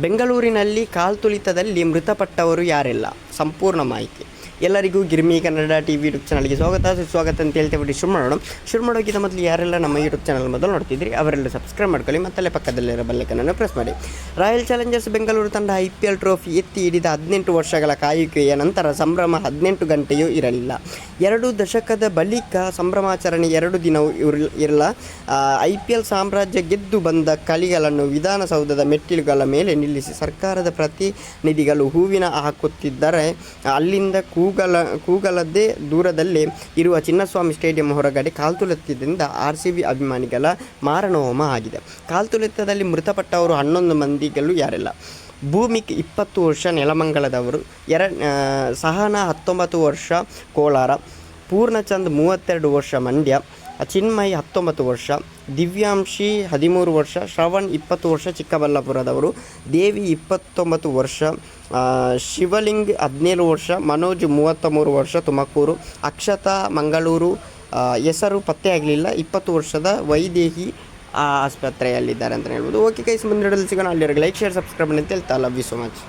ಬೆಂಗಳೂರಿನಲ್ಲಿ ಕಾಲ್ತುಳಿತದಲ್ಲಿ ಮೃತಪಟ್ಟವರು ಯಾರೆಲ್ಲ? ಸಂಪೂರ್ಣ ಮಾಹಿತಿ. ಎಲ್ಲರಿಗೂ Girmi Kannada T V YouTube ಚಾನಲ್ಗೆ ಸ್ವಾಗತ. ಸುಸ್ವಾಗತ ಅಂತ ಹೇಳ್ತೇವೆ ಶುರು ಮಾಡೋಣ ಶುರು ಮಾಡೋಕ್ಕಿಂತ ಮೊದಲು ಯಾರೆಲ್ಲ ನಮ್ಮ ಯೂಟ್ಯೂಬ್ ಚಾನಲ್ ಮೊದಲು ನೋಡ್ತಿದ್ರಿ, ಅವರೆಲ್ಲ ಸಬ್ಸ್ಕ್ರೈಬ್ ಮಾಡ್ಕೊಳ್ಳಿ, ಮತ್ತಲ್ಲೇ ಪಕ್ಕದಲ್ಲಿರೋ ಬೆಲ್ಲೈಕನನ್ನು ಪ್ರೆಸ್ ಮಾಡಿ. ರಾಯಲ್ ಚಾಲೆಂಜರ್ಸ್ ಬೆಂಗಳೂರು ತಂಡ ಐ ಪಿ ಎಲ್ ಟ್ರೋಫಿ ಎತ್ತಿ ಹಿಡಿದ ಹದಿನೆಂಟು ವರ್ಷಗಳ ಕಾಯುವಿಕೆಯ ನಂತರ ಸಂಭ್ರಮ ಹದಿನೆಂಟು ಗಂಟೆಯೂ ಇರಲಿಲ್ಲ. ಎರಡು ದಶಕದ ಬಳಿಕ ಸಂಭ್ರಮಾಚರಣೆ ಎರಡು ದಿನವೂ ಇರಲ್- ಇರಲ್ಲ. ಐ ಪಿ ಎಲ್ ಸಾಮ್ರಾಜ್ಯ ಗೆದ್ದು ಬಂದ ಕಳಿಗಳನ್ನು ವಿಧಾನಸೌಧದ ಮೆಟ್ಟಿಲುಗಳ ಮೇಲೆ ನಿಲ್ಲಿಸಿ ಸರ್ಕಾರದ ಪ್ರತಿನಿಧಿಗಳು ಹೂವಿನ ಹಾಕುತ್ತಿದ್ದರೆ, ಅಲ್ಲಿಂದ ಕೂಗಲ ಕೂಗಲದ್ದೇ ದೂರದಲ್ಲಿ ಇರುವ ಚಿನ್ನಸ್ವಾಮಿ ಸ್ಟೇಡಿಯಂ ಹೊರಗಡೆ ಕಾಲ್ತುಳಿತದಿಂದ ಆರ್ ಸಿ ಬಿ ಅಭಿಮಾನಿಗಳ ಮಾರಣಹೋಮ ಆಗಿದೆ. ಕಾಲ್ತುಳಿತದಲ್ಲಿ ಮೃತಪಟ್ಟವರು ಹನ್ನೊಂದು ಮಂದಿಗಳು ಯಾರಿಲ್ಲ. ಭೂಮಿಕ್ ಇಪ್ಪತ್ತು ವರ್ಷ ನೆಲಮಂಗಲದವರು, ಎರ ಸಹನಾ ಹತ್ತೊಂಬತ್ತು ವರ್ಷ ಕೋಲಾರ, ಪೂರ್ಣಚಂದ್ ಮೂವತ್ತೆರಡು ವರ್ಷ ಮಂಡ್ಯ ಚಿನ್ಮಯ್ ಹತ್ತೊಂಬತ್ತು ವರ್ಷ, ದಿವ್ಯಾಂಶಿ ಹದಿಮೂರು ವರ್ಷ, ಶ್ರವಣ್ ಇಪ್ಪತ್ತು ವರ್ಷ, ಚಿಕ್ಕಬಳ್ಳಾಪುರದವರು, ದೇವಿ ಇಪ್ಪತ್ತೊಂಬತ್ತು ವರ್ಷ ಶಿವಲಿಂಗ್ ಹದಿನೇಳು ವರ್ಷ, ಮನೋಜ್ ಮೂವತ್ತ ಮೂರು ವರ್ಷ, ತುಮಕೂರು, ಅಕ್ಷತಾ ಮಂಗಳೂರು ಹೆಸರು ಪತ್ತೆ ಆಗಲಿಲ್ಲ. ಇಪ್ಪತ್ತು ವರ್ಷದ ವೈದೇಹಿ ಆಸ್ಪತ್ರೆಯಲ್ಲಿದ್ದಾರೆ ಅಂತ ಹೇಳ್ಬೋದು. ಓಕೆ ಕೈಸ್ ಮುಂದಿಡಲು ಸಿಗೋಣ. ಅಲ್ಲಿರೋ ಲೈಕ್ ಶೇರ್ ಸಬ್ಸ್ಕ್ರೈಬ್ ಅಂತ ಹೇಳ್ತಾ ಲವ್ ಯು ಸೊ ಮಚ್